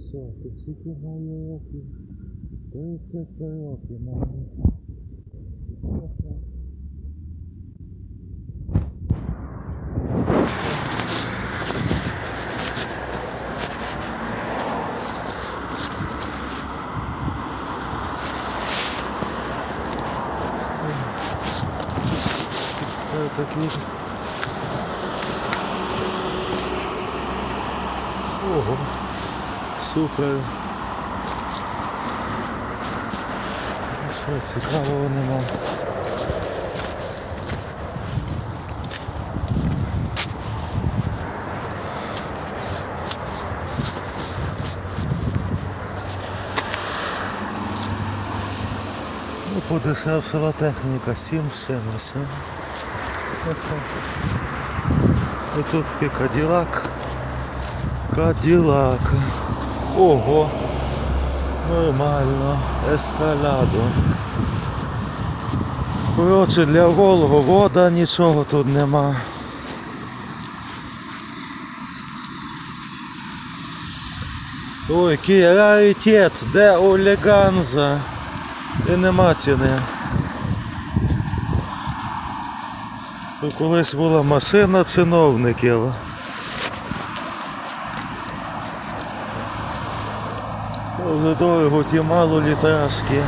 все, то скільки маю років? 33 роки маю. Такий. Ого, супер. Що цікавого нема. Ну, подешевшила техніка, 7 з чимось. а. І тут такий каділак. Каділак. Ого. Нормально. Ескаладо. Коротше, для голого вода нічого тут нема. Ой, який раритет, де Олеганза? І нема ціни. Колись була машина чиновників. Вже дорого ті мало літражки.